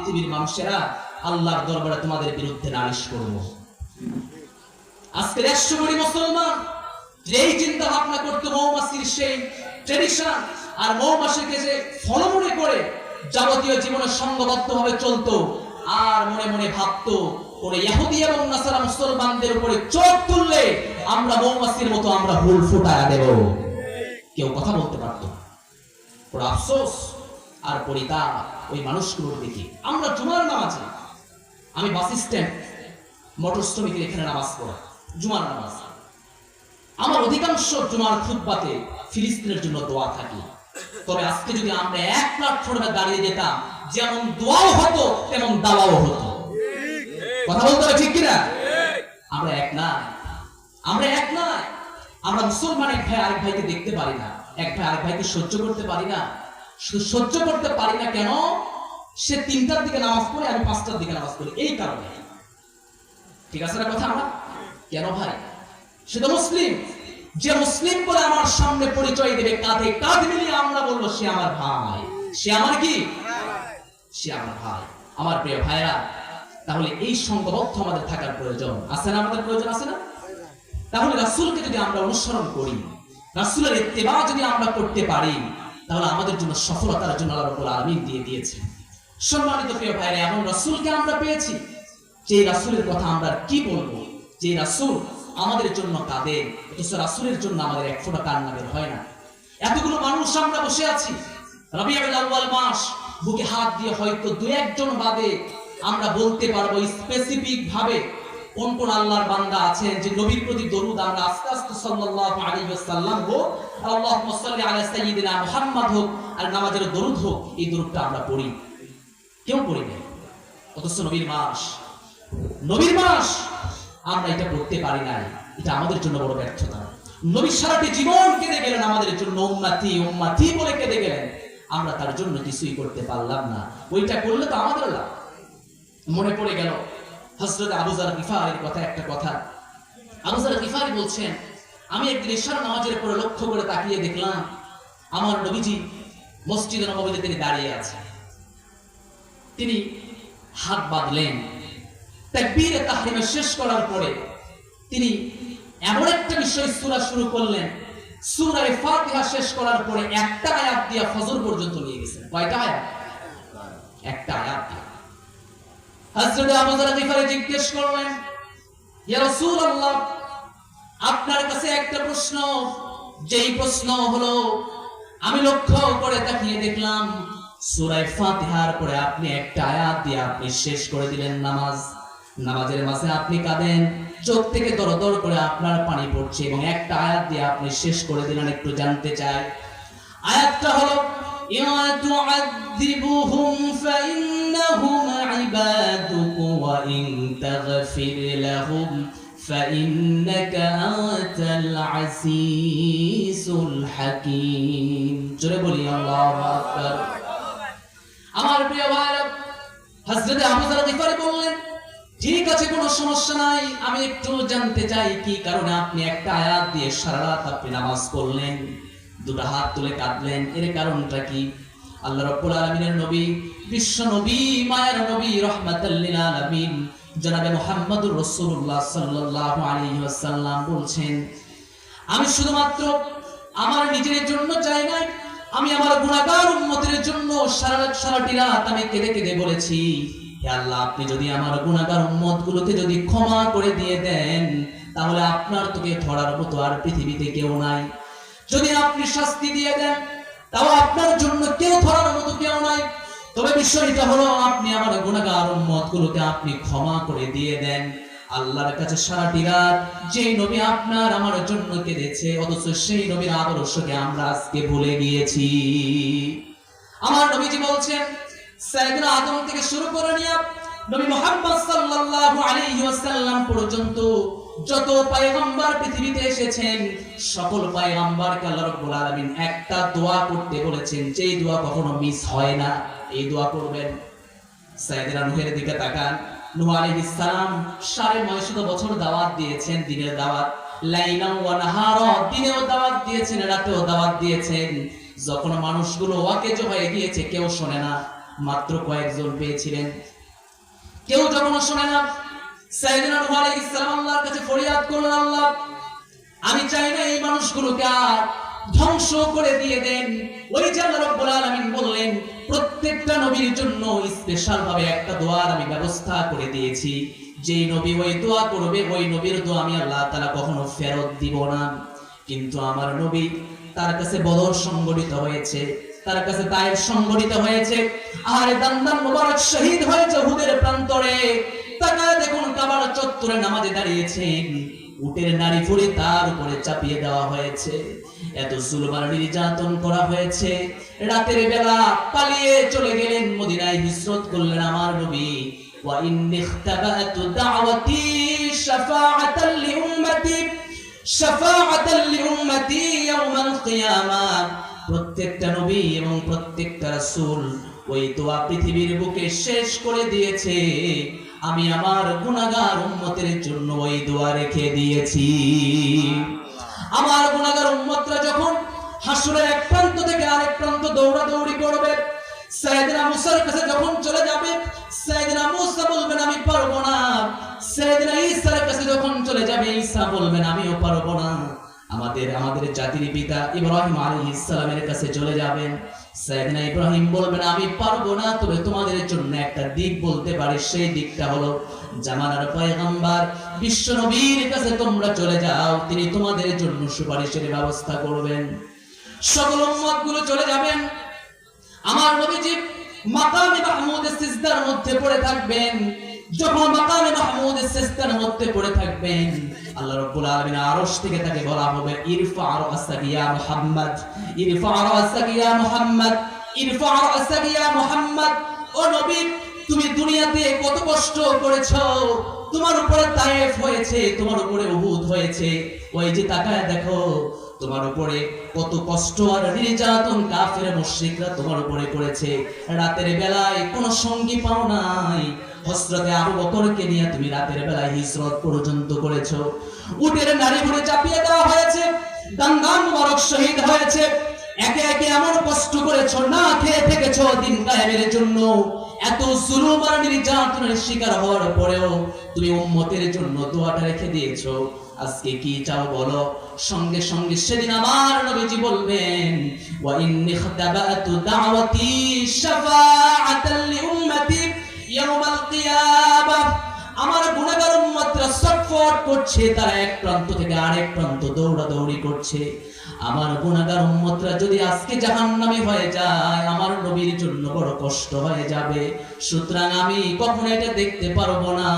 পৃথিবীর মানুষেরা আল্লাহর দরবারে তোমাদের বিরুদ্ধে নালিশ করব। আজকে একশো কোটি মুসলমান যে এই চিন্তা ভাবনা করতো মৌমাছির সেই ট্রেডিশন আর মৌমাছিকে যে ফলো মনে করে যাবতীয় জীবনে সংঘবদ্ধ ভাবে চলতো আর মনে মনে ভাবতো কোন ইহুদি এবং নাসারা মুসলমানদের উপরে চোখ তুললে আমরা মৌমাছির মতো আমরা হুল ফুটায়া দেব। কেউ কথা বলতে পারতো ওর আফসোস আর পরিতাপ। ওই মানুষগুলোর দিকে। আমরা জুমার নামাজে, আমি বাস স্ট্যান্ড, মোটর শ্রমিকের এখানে নামাজ পড়া জুমার নামাজ। আমার অধিকাংশ জুমার খুতবাতে ফিলিস্তিনের জন্য দোয়া থাকে। তবে আজকে যদি আমরা এক প্ল্যাটফর্মে দাঁড়িয়ে যেতাম, যেমন দোয়াও হতো, তেমন দাওয়াও হতো। কথা বলতে হবে ঠিক কিনা? আমরা এক না। আমরা এক না। আমরা মুসলমান এক ভাই, আরেক ভাইকে দেখতে পারি না। এক ভাই, আরেক ভাইকে সহ্য করতে পারি না। সহ্য করতে পারি না কেন? সে তিনটার দিকে নামাজ পড়ে, আমি পাঁচটার দিকে নামাজ পড়ি। এই কারণে। ঠিক আছে না কথা? কেন ভাই? সে তো মুসলিম। যে মুসলিম বলে আমার সামনে পরিচয় দেবে, কাঁধে কাঁধ মিলিয়ে আমরা বলব, সে আমার ভাই। সে আমার কি? সে আমার ভাই। আমার প্রিয় ভাইরা তাহলে এই সংঘবদ্ধ আমাদের থাকার প্রয়োজন। আছে না আমাদের প্রয়োজন? আছে না? তাহলে রাসূলকে যদি আমরা অনুসরণ করি, রাসূলের ইত্তেবা যদি আমরা করতে পারি, তাহলে আমাদের জন্য সফলতার জন্য আল্লাহ রাব্বুল আলামিন দিয়ে দিয়েছেন। সম্মানিত প্রিয় ভাইরা, এমন রাসূলকে আমরা পেয়েছি যে রাসূলের কথা আমরা কি বলব? যে রাসূল আমাদের জন্য কাঁদেন, অথচ রাসূলের জন্য আমাদের এক ফোঁটা কান্না বের হয় না। এতগুলো মানুষ আমরা বসে আছি। রবিউল আউয়াল মাস, বুকে হাত দিয়ে হয়তো দু একজন বাদে আমরা বলতে পারব স্পেসিফিক ভাবে কোন কোন আল্লাহর বান্দা আছেন, যে নবীর প্রতি দরুদ আমরা আস্তে আস্তে সাল্লাল্লাহু আলাইহি ওয়াসাল্লাম হোক আল্লাহুম্মা সাল্লি আলা সাইয়্যিদিনা মুহাম্মদ হোক, আর নামাজের দরুদ হোক, এই দরুদটা আমরা পড়ি। কেউ পড়ি না অথচ নবীর মাস। নবীর মাস, আমরা এটা করতে পারি নাই। এটা আমাদের জন্য বড় ব্যর্থতা। নবী সারাটি জীবন কেঁদে গেলেন, আমাদের জন্য উম্মাতি উম্মাতি বলে কেঁদে গেলেন। আমরা তার জন্য কিছুই করতে পারলাম না। ওইটা করলে তো আমাদের লাভ। মনে পড়ে গেল হজরত আবুজার গিফারের কথা, একটা কথা। আবুজার গিফারি বলছেন, আমি একদিন ঈশ্বর নামাজের পরে লক্ষ্য করে তাকিয়ে দেখলাম, আমার নবীজি মসজিদ নবমীতে তিনি দাঁড়িয়ে আছেন। তিনি হাত বাঁধলেন। শেষ করার পরে তিনি এমন একটা বিষয় সূরা শুরু করলেন। সূরা ফাতিহা শেষ করার পরে একটা আয়াত দিয়ে ফজর পর্যন্ত নিয়ে গেছেন। কয়টা আয়াত? একটা আয়াত হযরত আবু যর জিজ্ঞেস করলেন, ইয়া রাসূলুল্লাহ, আপনার কাছে একটা প্রশ্ন। যেই প্রশ্ন হলো, আমি লক্ষ্য করে তাকিয়ে দেখলাম সূরা ফাতিহার পরে আপনি একটা আয়াত দিয়ে আপনি শেষ করে দিলেন নামাজ নামাজের মাঝে আপনি কাঁদেন চোখ থেকে দরদর করে আপনার পানি পড়ছে এবং একটা আয়াত দিয়ে আপনি শেষ করে দিলেন একটু জানতে চাই আয়াতটা হলো ইয়া তুআযিবুহুম ফাইন্নাহুম ইবাদুক ওয়া ইন তাগফির লাহুম فإنك أنت العزيز الحكيم জোরে বলি আল্লাহু আকবার আমার প্রিয় ভাইরা, হযরত আবু গিফারি বললেন, ঠিক আছে, কোনো সমস্যা নাই, আমি একটু জানতে চাই কি কারণে আপনি একটা আয়াত দিয়ে সারা রাত আপনি নামাজ পড়লেন, দুটো হাত তুলে কাঁদলেন, এর কারণটা কি? আল্লাহ রাব্বুল আলামিনের নবী, বিশ্ব নবী, মায়ের নবী, রাহমাতাল লিল আলামিন, জনাবে মুহাম্মদুর রাসূলুল্লাহ সাল্লাল্লাহু আলাইহি ওয়াসাল্লাম বলছেন, আমি শুধুমাত্র আমার নিজের জন্য চাই নাই আমি আমার গুণাগার উম্মতের জন্য সারা সারাটি রাত আমি কেঁদে কেঁদে বলেছি আল্লাহ, আপনি যদি আমার গুণাগার উম্মত গুলোকে যদি ক্ষমা করে দিয়ে দেন, তাহলে আপনার তোকে ধরার মতো আর পৃথিবীতে কেউ নাই। যদি আপনি শাস্তি দিয়ে দেন, তাও আপনার জন্য কেউ ধরার মতো কেউ নাই। তবে বিষয়টা হলো, আপনি আমার গুণাগার উন্মত গুলোকে আপনি ক্ষমা করে দিয়ে দেন। আল্লাহর কাছে সারাটি রাত যে নবী আপনার আমার জন্য কেঁদেছে, অথচ সেই নবীর আদর্শকে আমরা আজকে ভুলে গিয়েছি। আমার নবীজি বলছেন সাইয়েদনা আদম থেকে শুরু করে নিয়ে নবী মুহাম্মদ সাল্লাল্লাহু আলাইহি ওয়াসাল্লাম পর্যন্ত যত পয়গম্বর পৃথিবীতে এসেছেন, সকল পয়গম্বরকে আল্লাহ রাব্বুল আলামিন একটা দোয়া করতে বলেছেন, যেই দোয়া কখনো মিস হয় না। এই দোয়া করবেন। সাইয়েদনা নূহের দিকে তাকান। নূহ আলাইহিস বছর দাওয়াত দিয়েছেন দিনের দাওয়াত। দিনেও দাওয়াত দিয়েছেন, রাতেও দাওয়াত দিয়েছেন। যখন মানুষগুলো ওয়াকেজ হয়ে গিয়েছে, কেউ শোনে না। মাত্র কয়েকজন পেয়েছিলেন। কেউ যখন শোনে না, সাইয়েদনা নূহ আল্লাহর কাছে ফরিয়াদ করলেন, আল্লাহ, আমি চাই না এই মানুষগুলোকে আর ধ্বংস করে দিয়ে দেন। ওই যে রাব্বুল আলামিন বললেন, প্রত্যেকটা নবীর জন্য স্পেশাল ভাবে একটা দোয়ার আমি ব্যবস্থা করে দিয়েছি। যে নবী ওই দোয়া করবে, ওই নবীর দোয়া আমি আল্লাহ তাআলা কখনো ফেরত দিব না। কিন্তু আমার নবী তার কাছে বদর সংগঠিত হয়েছে, তার কাছে তায়েব সংগঠিত হয়েছে। আর দান্দান মোবারক শহীদ হয়েছে হুদের প্রান্তরে। তাকায় দেখুন, কাবার চত্বরে নামাজে দাঁড়িয়েছেন। উটের নারী ফুড়ি তার উপরে চাপিয়ে দেওয়া হয়েছে। এত জুলমার নির্যাতন করা হয়েছে। রাতের বেলা পালিয়ে চলে গেলেন মদিনায় হিজরত করলেন আমার নবী। প্রত্যেকটা নবী এবং প্রত্যেকটা ওই দোয়া পৃথিবীর বুকে শেষ করে দিয়েছে। আমি আমার গুনাহগার উম্মতের জন্য ওই দোয়া রেখে দিয়েছি। আমার গুণাগার উম্মতরা যখন হাসুরের এক প্রান্ত থেকে আরেক প্রান্ত দৌড়াদৌড়ি করবে সাইদিনা মুসার কাছে যখন চলে যাবে সাইদিনা মুসা বলবেন, আমি পারব না। সাইদিনা ঈসার কাছে যখন চলে যাবে, ঈসা বলবেন, আমিও পারব না। আমাদের আমাদের জাতির পিতা ইব্রাহিম আলাইহিস সালামের কাছে চলে যাবেন। সাইয়েদনা ইব্রাহিম বলবেন, আমি পারব না, তবে তোমাদের জন্য একটা দিক বলতে পারি। সেই দিকটা হলো জামানার পয়গাম্বার, বিশ্ব নবীর কাছে তোমরা চলে যাও, তিনি তোমাদের জন্য সুপারিশের ব্যবস্থা করবেন। সকল উম্মতগুলো চলে যাবেন। আমার নবীজি মাকামে মাহমুদের সিজদার মধ্যে পড়ে থাকবেন। যখন মাকামে মধ্যে পড়ে থাকবেন, আল্লাহ রাব্বুল আলামিন আরশ থেকে তাকে বলা হবে, ইরফা রাসাকা ইয়া মুহাম্মদ, ইরফা রাসাকা ইয়া মুহাম্মদ, ইরফা রাসাকা ইয়া মুহাম্মদ। ও নবী, তুমি দুনিয়াতে কত কষ্ট করেছ? তোমার উপরে তায়েফ হয়েছে, তোমার উপরে উহুদ হয়েছে। ওই যে তাকায় দেখো, তোমার উপরে কত কষ্ট আর নির্যাতন কাফের মুশরিকরা তোমার উপরে করেছে। রাতের বেলায় কোনো সঙ্গী পাও নাই হযরতে আবু বকরকে নিয়ে তুমি রাতের বেলায় হিজরত পর্যন্ত করেছ। উটের নারী ঘুরে চাপিয়ে দেওয়া হয়েছে দাঙ্গান মুবারক শহীদ হয়েছে। একে একে এমন কষ্ট করেছ, না খেয়ে থেকেছো দিন কায়েমের জন্য। এত জুলুম আর নির্যাতনের শিকার হওয়ার পরেও তুমি উম্মতের জন্য দোয়াটা রেখে দিয়েছ। আজকে কি চাও বলো? সঙ্গে সঙ্গে সেদিন আমার নবীজি বলবেন, ওয়া ইন্নি খাতাবাতু দাওয়াতি শাফাআতাল লিউম্মতি। আমার গুনাহগার উম্মতরা ছটফট করছে, তারা এক প্রান্ত থেকে আরেক প্রান্ত দৌড়াদৌড়ি করছে। আমার গুনাহগার উম্মতরা যদি আজকে জাহান্নামে হয়ে যায়, আমার নবীর জন্য বড় কষ্ট হয়ে যাবে। সুতরাং আমি কখনো এটা দেখতে পারব না।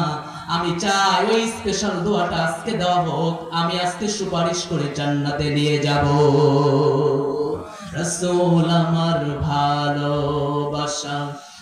আমি চাই ওই স্পেশাল দোয়াটা আজকে দেওয়া হোক, আমি আজকে সুপারিশ করে জান্নাতে নিয়ে যাব। রসুল আমার ভালোবাসা।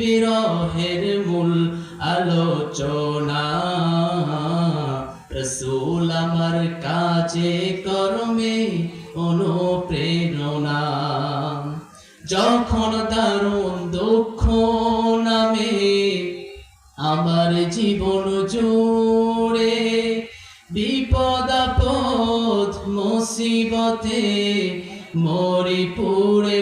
বিরহের মূল আলোচনা। রসুল আমার কাজে কর্মে অনুপ্রেরণা। যখন দারুণ দুঃখ নামে আমার জীবন জুড়ে, বিপদ আপদ, মুসিবতে মরি পুড়ে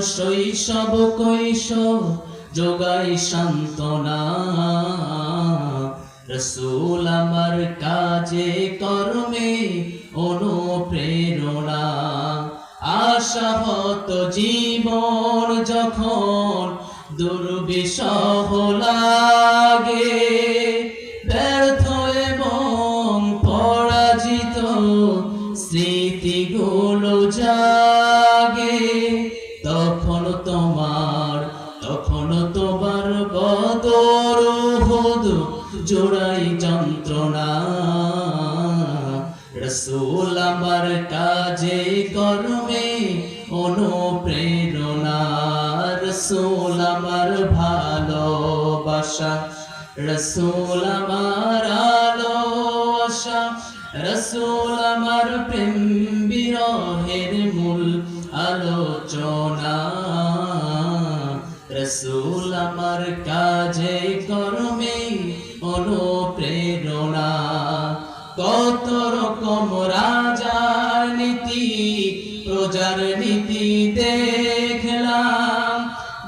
শৈশব কৈশব যোগাই সান্ত্বনা। রসুল আমার কাজে, কর্মে অনুপ্রেরণা। আশাহত জীবন যখন দুর্বিষহ লাগে, ব্যর্থ এবং পরাজিত স্মৃতিগুলো জাগে। তখন তোমার তখন তোমার বদর হুদ জোড়াই যন্ত্রণা। রসুল আমার কাজে, কর্মে অনু প্রেরণা রসুল আমার ভালোবাসা, রসুল আমার আলো আশা রসুল আমার প্রেম বিরহের মূল আলোচনা। রসুল আমার কাজে কর্মে অনুপ্রেরণা। কত রকম রাজার নীতি প্রজার নীতি দেখলাম।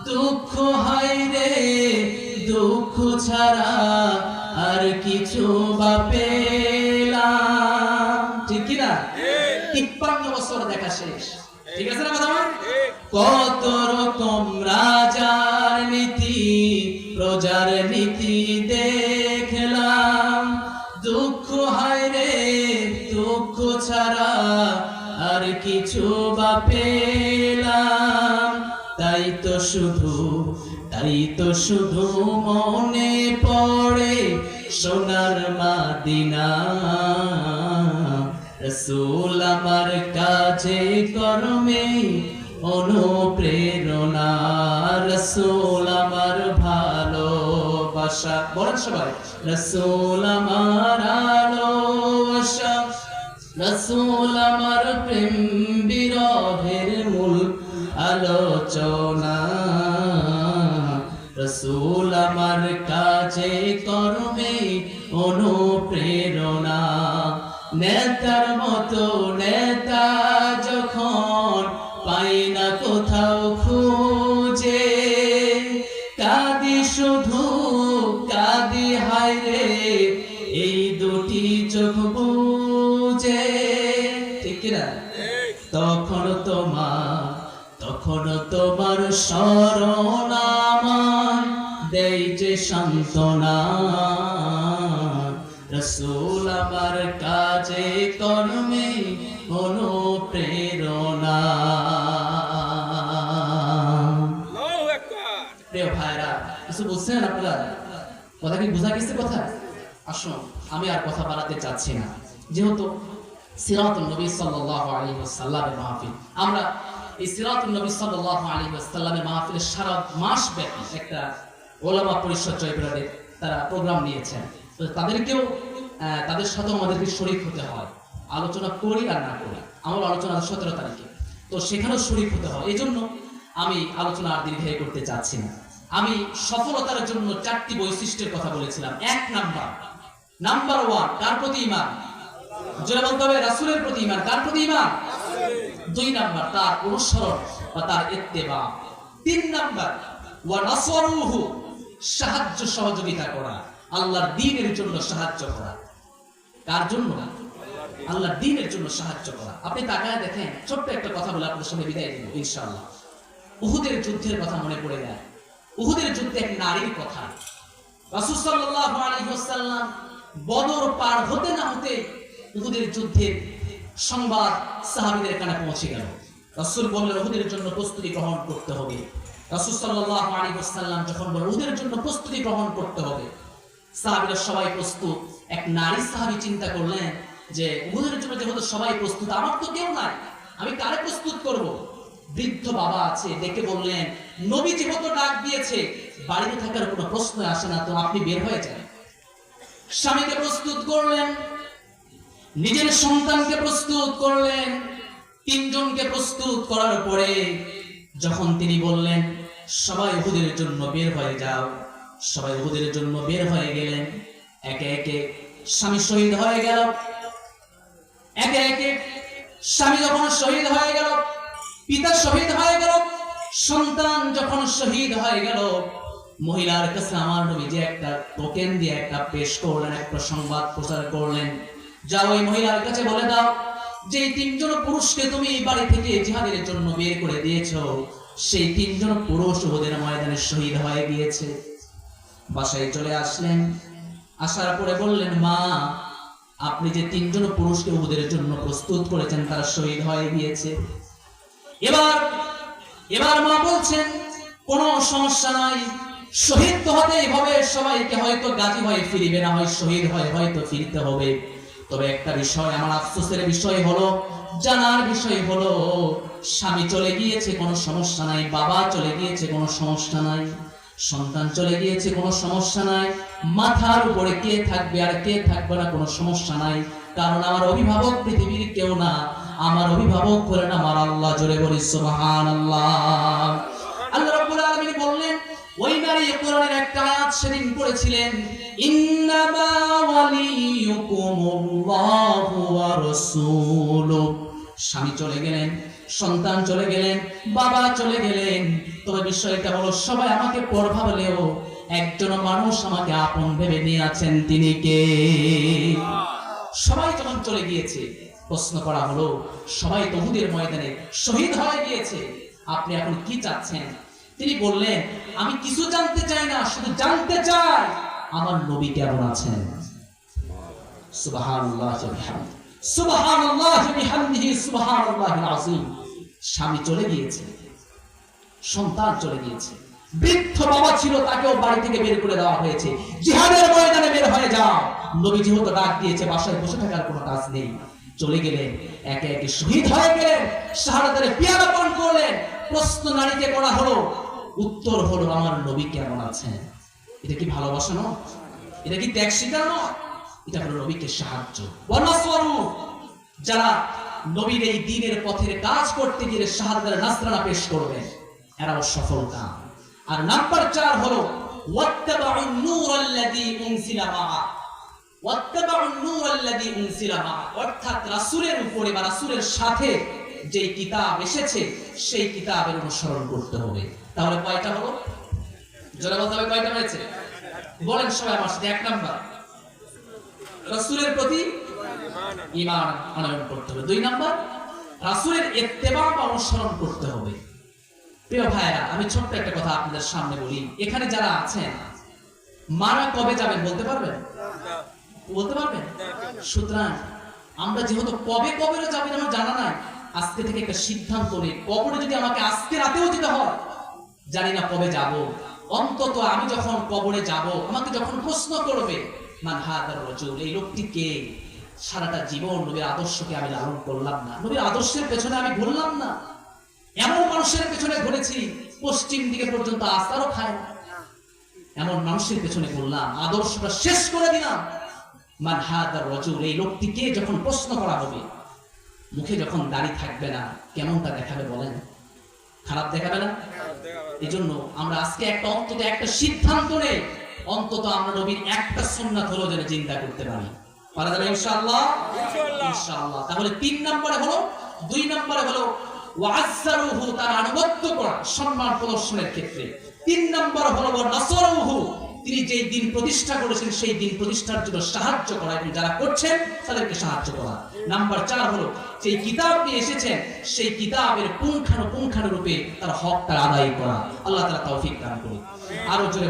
দুঃখ হয় রে, দুঃখ ছাড়া আর কিছু বা ঠিক আছে না কত রকম রাজার নীতি, প্রজার নীতি দেখলাম। দুঃখ হয় রে, দুঃখ ছাড়া আর কিছু বা পেলাম। তাই তো শুধু, তাই তো শুধু মনে পড়ে সোনার মাদিনা। রসুল আমার কাছে কর্মে অনুপ্রেরণা। রসুল আমার ভালোবাসা। বলেন সবাই, রসুল আমার আলোবাসা রসুল আমার মতো নেতা যখন পাই কোথাও খুঁজে। শুধু রে, এই তখন তোমার যে সান্ত্বনা। রসুল আমার কাজে কর্মে অনুপ্রেরণা। আল্লাহু আকবার। প্রিয় ভাইরা কিছু বুঝছেন আপনারা? কথা কি বোঝা গেছে কথা? আসুন আমি আর কথা বাড়াতে চাচ্ছি না। যেহেতু সিরাতুল নবী সাল্লাল্লাহু আলাইহি ওয়াসাল্লামের মাহফিল আমরা এই সিরাতুল নবী সাল্লাল্লাহু আলাইহি ওয়াসাল্লামের মাহফিলে সারা মাস ব্যাপী একটা ওলামা পরিষদ জয়পুরাদের তারা প্রোগ্রাম নিয়েছেন। তো তাদেরকেও তাদের সাথেও আমাদেরকে শরীক হতে হয়। আলোচনা করি আর না করি। আমার আলোচনা সতেরো তারিখে। তো সেখানেও শরীক হতে হয়। এই জন্য আমি আলোচনা আর দীর্ঘায়ী করতে চাচ্ছি না। আমি সফলতার জন্য চারটি বৈশিষ্ট্যের কথা বলেছিলাম। এক নাম্বার নাম্বার ওয়ান, কার প্রতি ইমান জোরে বলতে হবে, রাসূলের প্রতি ইমান কার প্রতি ইমান দুই নাম্বার, তার অনুসরণ বা তার ইত্তেবা। তিন নাম্বার, ওয়া সাহায্য সহযোগিতা করা। আল্লাহর দ্বীনের জন্য সাহায্য করা। কার জন্য? আল্লাহর দ্বীনের জন্য সাহায্য করা। আপনি তাকায় দেখেন, ছোট্ট একটা কথা বলে আপনাদের সঙ্গে বিদায় দেব ইনশাআল্লাহ। উহুদের যুদ্ধের কথা মনে পড়ে যায়। উহুদের যুদ্ধে এক নারীর কথা। বদর পার হতে না হতে উহুদের যুদ্ধের সংবাদ সাহাবীদের কানে পৌঁছে গেল। বললেন, উহুদের জন্য প্রস্তুতি গ্রহণ করতে হবে। আলাইহি ওয়াসাল্লাম যখন উহুদের জন্য প্রস্তুতি গ্রহণ করতে হবে, সাহাবীরা সবাই প্রস্তুত। এক নারী সাহাবী চিন্তা করলেন যে উহুদের জন্য যেহেতু সবাই প্রস্তুত, আমার তো কেউ নাই, আমি কারে প্রস্তুত করব? বৃদ্ধ বাবা আছে, ডেকে বললেন নবী যেহেতু ডাক দিয়েছে, বাড়িতে থাকার কোনো প্রশ্ন আসে না, তো আপনি বের হয়ে যান। স্বামীকে প্রস্তুত করলেন, নিজের সন্তানকে প্রস্তুত করলেন, তিনজনকে প্রস্তুত করার পরে যখন তিনি বললেন, সবাই উহুদের জন্য বের হয়ে যাও, সবাই উহুদের জন্য বের হয়ে গেলেন, একে একে স্বামী শহীদ হয়ে গেল। একে একে স্বামী যখন শহীদ হয়ে গেল, পিতা শহীদ হয়ে গেল, সন্তান যখন শহীদ হয়ে গেল, মহিলার কাছে আমার নবী যে একটা টোকেন দিয়ে একটা পেশ করলেন, একটা সংবাদ প্রচার করলেন। যা ওই মহিলার কাছে বলে দাও যে তিনজন পুরুষকে তুমি এই বাড়ি থেকে জিহাদের জন্য বের করে দিয়েছ, সেই তিনজন পুরুষ ওদের ময়দানে শহীদ হয়ে গিয়েছে। বাসায় চলে আসলেন, আসার পরে বললেন, মা আপনি যে তিনজন পুরুষকে ওদের জন্য প্রস্তুত করেছেন, তারা শহীদ হয়ে গিয়েছে। এবার এবার মা বলছেন, কোনো সমস্যা নাই, শহীদ তো হতেই হবে, সবাইকে হয়তো গাজী হয়ে ফিরিবে, না হয় শহীদ হয় হয়তো ফিরতে হবে। তবে একটা বিষয়, আমার আফসোসের বিষয় হলো, জানার বিষয় হলো, স্বামী চলে গিয়েছে, কোনো সমস্যা নাই, বাবা চলে গিয়েছে, কোনো সমস্যা নাই। সন্তান চলে গিয়েছে, কোনো সমস্যা নাই। মাথার উপরে কে থাকবে আর কে থাকবে না, কোনো সমস্যা নাই। কারণ আমার অভিভাবক পৃথিবীর কেউ না। আমার অভিভাবক হলেন আমার আল্লাহ, জোরে বলি সুবহানাল্লাহ। আল্লাহ রাব্বুল আলামিন বললেন, ওই নারী কোরআনের একটা আয়াত সেদিন পড়েছিলেন, ইন্নামা ওয়ালিয়ুকুমুল্লাহু ওয়া রাসূলুহু। স্বামী চলে গেলেন, সন্তান চলে গেলেন, বাবা চলে গেলেন। তবে বিষয়টা হলো, সবাই আমাকে পর একজন মানুষ আমাকে আপন ভেবে নিয়ে আছেন তিনি কে? সবাই যখন চলে গিয়েছে, প্রশ্ন করা হলো, সবাই তহুদের ময়দানে শহীদ হয়ে গিয়েছে। আপনি এখন কি চাচ্ছেন? তিনি বললেন, আমি কিছু জানতে চাই না, শুধু জানতে চাই, আমার নবী কেমন আছেন? সুবহানাল্লাহ স্বামী চলে গিয়েছে, সন্তান চলে গিয়েছে। বৃদ্ধ বাবা ছিল, তাকেও বাড়ি থেকে বের করে দেওয়া হয়েছে। জিহাদের ময়দানে বের হয়ে যাও। ডাক দিয়েছে, বাসায় বসে থাকার কোনো কাজ নেই। চলে গেলেন, একে একে শহীদ হয়ে গেলেন, শাহাদাতের পান করলেন। প্রশ্ন নারীকে করা হলো, উত্তর হলো, আমার নবী কেমন আছেন? এটা কি ভালোবাসা নয়? এটা কি ত্যাগ স্বীকার নয়? এটা হলো নবীকে সাহায্য। যারা নবীর এই দিনের পথের কাজ করতে গিয়ে শাহাদাতের নাসরানা পেশ করবেন, এরাও সফল কাম। আর নাম্বার চার হলো অর্থাৎ উপরে সাথে সেই অনুসরণ করতে হবে। তাহলে কয়টা হলো? বলতে হবে কয়টা হয়েছে? বলেন সবাই আমার সাথে, এক নাম্বার। রাসূলের প্রতি ইমান আনয়ন করতে হবে। দুই নাম্বার, রাসূলের ইত্তেবা বা অনুসরণ করতে হবে। প্রিয় ভাইরা আমি ছোট্ট একটা কথা আপনাদের সামনে বলি। এখানে যারা আছেন, মারা কবে যাবেন বলতে পারবেন? বলতে পারবেন? সুতরাং আমরা যেহেতু কবে কবে যাবেন আমার জানা নাই। আজকে থেকে একটা সিদ্ধান্ত নেই কবরে যদি আমাকে আজকে রাতেও যেতে হয়, জানি না কবে যাব। অন্তত আমি যখন কবরে যাব, আমাকে যখন প্রশ্ন করবে মান হাদার রজুল এই লোকটি কে সারাটা জীবন নবীর আদর্শকে আমি লালন করলাম না। নবীর আদর্শের পেছনে আমি ঘুরলাম না। এমন মানুষের পেছনে ঘুরেছি পশ্চিম দিকে পর্যন্ত আস্তারও খায় না। এমন মানুষের পেছনে ঘুরলাম আদর্শটা শেষ করে দিলাম। মান হাদার রজুল এই লোকটিকে যখন প্রশ্ন করা হবে মুখে যখন দাড়ি থাকবে না কেমনটা দেখাবে বলেন? খারাপ দেখাবে না? এই জন্য আমরা আজকে একটা অন্তত একটা সিদ্ধান্ত নেই অন্তত আমরা নবীর একটা সুন্নাত হলো যেন চিন্তা করতে পারি। পারা যাবে ইনশাআল্লাহ? ইনশাআল্লাহ। তাহলে তিন নম্বরে হলো দুই নম্বরে হলো ওয়াজ্জারুহু তার আনুগত্য করা সম্মান প্রদর্শনের ক্ষেত্রে। তিন নম্বর হলো নাসরুহু তিনি যেই দিন প্রতিষ্ঠা করেছেন সেই দিন প্রতিষ্ঠার জন্য সাহায্য করা এবং যারা করছেন তাদেরকে সাহায্য করা। নাম্বার চার হলো সেই কিতাব নিয়ে এসেছেন সেই কিতাবের পুঙ্খানু পুঙ্খানু রূপে তার হক তার আদায় করা। আল্লাহ তাআলা তৌফিক দান করুন। আরও জোরে